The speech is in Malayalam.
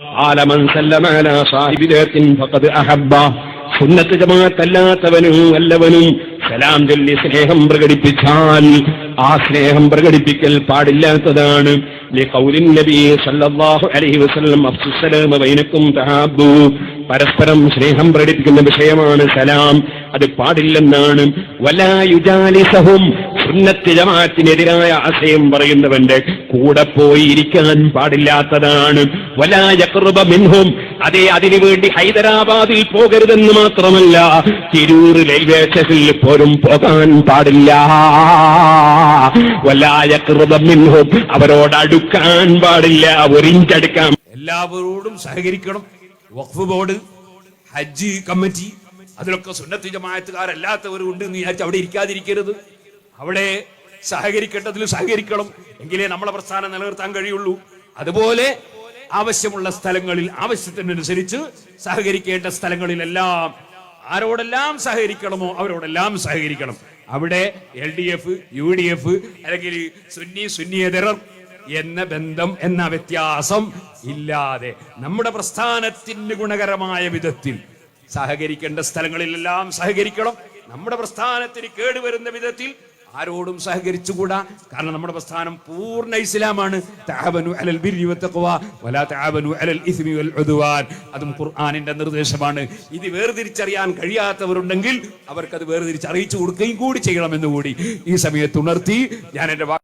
قال من سلم على صاحب ذات فقد أحبه സുന്നത്ത് ജമാഅത്തല്ലാത്തവനും വല്ലവനും സലാം ചൊല്ലി സ്നേഹം പ്രകടിപ്പിച്ചാൽ ആ സ്നേഹം പ്രകടിപ്പിക്കൽ പാടില്ലാത്തതാണ് ലിഖൗലിൻ നബി സല്ലല്ലാഹു അലൈഹി വസല്ലം അഫ്സുസ്സലാമ ബൈനക്കും തഹാബ്ബു പരസ്പരം സ്നേഹം പ്രകടിപ്പിക്കുന്ന വിഷയമാണ് സലാം അത് പാടില്ലെന്നാണ് വലാ യുജാലിസഹും സുന്നത്ത് ജമാഅത്തിനെതിരായ ആശയം പറയുന്നവന്റെ കൂടെ പോയിരിക്കാൻ പാടില്ലാത്തതാണ്. യഖ്റുബ മിൻഹും. അതേ അതിനുവേണ്ടി ഹൈദരാബാദിൽ പോകരുതെന്ന് മാത്രമല്ല തിരൂർ റെയിൽവേ സ്റ്റേഷനിൽ പോലും പോകാൻ പാടില്ല. മിൻഹും. അവരോട് അടുക്കാൻ പാടില്ല ഒരിഞ്ചടുക്കാൻ എല്ലാവരോടും സഹകരിക്കണം. വഖഫ് ബോർഡ് ഹജ്ജ് കമ്മിറ്റി അതിലൊക്കെ സുന്നത്തി ജമാഅത്തുകാരല്ലാത്തവരും ഉണ്ട് എന്ന് വിചാരിച്ച് അവിടെ ഇരിക്കാതിരിക്കരുത്. അവിടെ സഹകരിക്കേണ്ടതിൽ സഹകരിക്കണം എങ്കിലേ നമ്മളെ പ്രസ്ഥാനം നിലനിർത്താൻ കഴിയുള്ളൂ. അതുപോലെ ആവശ്യമുള്ള സ്ഥലങ്ങളിൽ ആവശ്യത്തിനനുസരിച്ച് സഹകരിക്കേണ്ട സ്ഥലങ്ങളിലെല്ലാം ആരോടെല്ലാം സഹകരിക്കണമോ അവരോടെല്ലാം സഹകരിക്കണം. അവിടെ L D F U D F അല്ലെങ്കിൽ സുന്നി സുന്നിയതരർ എന്ന ബന്ധം എന്ന വ്യത്യാസം ഇല്ലാതെ നമ്മുടെ പ്രസ്ഥാനത്തിന് ഗുണകരമായ വിധത്തിൽ സഹകരിക്കേണ്ട സ്ഥലങ്ങളിലെല്ലാം സഹകരിക്കണം. നമ്മുടെ പ്രസ്ഥാനത്തിന് കേടുവരുന്ന വിധത്തിൽ ആരോടും സഹകരിച്ചുകൂടാ. കാരണം നമ്മുടെ പ്രസ്ഥാനം പൂർണ ഇസ്ലാമാണ്. അതും ഖുർആനിന്റെ നിർദ്ദേശമാണ്. ഇത് വേർതിരിച്ചറിയാൻ കഴിയാത്തവരുണ്ടെങ്കിൽ അവർക്കത് വേർതിരിച്ച് അറിയിച്ചു കൊടുക്കുകയും കൂടി ചെയ്യണമെന്ന് കൂടി ഈ സമയത്ത് ഉണർത്തി ഞാൻ എന്റെ വാ-